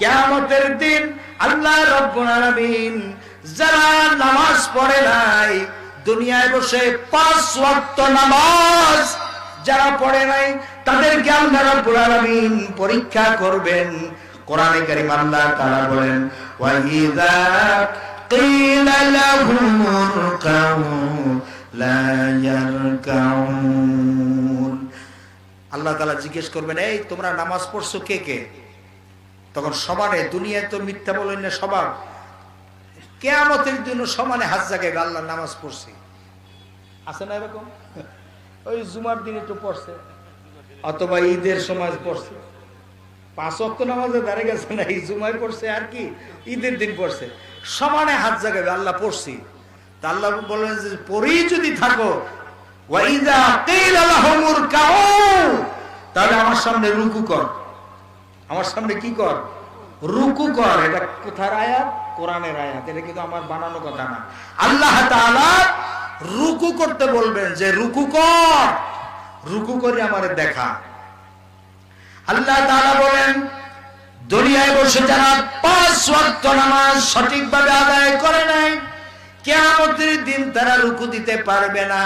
কিয়ামতের দিন আল্লাহ রাব্বুল যারা নামাজ পড়ে নাই, দুনিয়ায় বসে পাঁচ ওয়াক্ত নামাজ যারা পড়ে নাই, তাদেরকে আল্লাহ রাব্বুল আলামিন পরীক্ষা করবেন। কোরআনে কারীম আল্লাহ তাআলা বলেন আল্লাহ তাআলা জিজ্ঞেস করবেন, এই তোমরা নামাজ পড়ছো কে কে? তখন সমানে দুনিয়ায় তো মিথ্যা বলেন না সবার। কেয়ামতের জন্য সমানে হাত জাগাইবে আল্লাহ নামাজ পড়ছি। আছে না এরকম? ওই জুমার দিন একটু পড়ছে। অথবা ঈদের সময় পড়ছে। পাঁচ অক্ট নামাজে দাঁড়িয়ে গেছে না এই জুমায় পড়ছে আর কি? ঈদের দিন পড়ছে। সমানে হাত জাগাবে আল্লাহ পড়ছি। তা আল্লাহ বলেন যে পড়েই যদি থাকো তাহলে আমার সামনে রুকু কর। আমার সামনে কি কর? রুকু কর। এটা কোথার আয়াত? কোরআনের আয়াত। এটা কিন্তু আমার বানানো কথা না। আল্লাহ রুকু করতে বলবেন যে, রুকু কর। রুকু করে আমারে দেখা। আল্লাহ বলেন, দুনিয়ায় বসে যারা পাঁচ ওয়াক্ত নামাজ সঠিকভাবে আদায় করে নাই, কিয়ামতের দিন তারা রুকু দিতে পারবে না।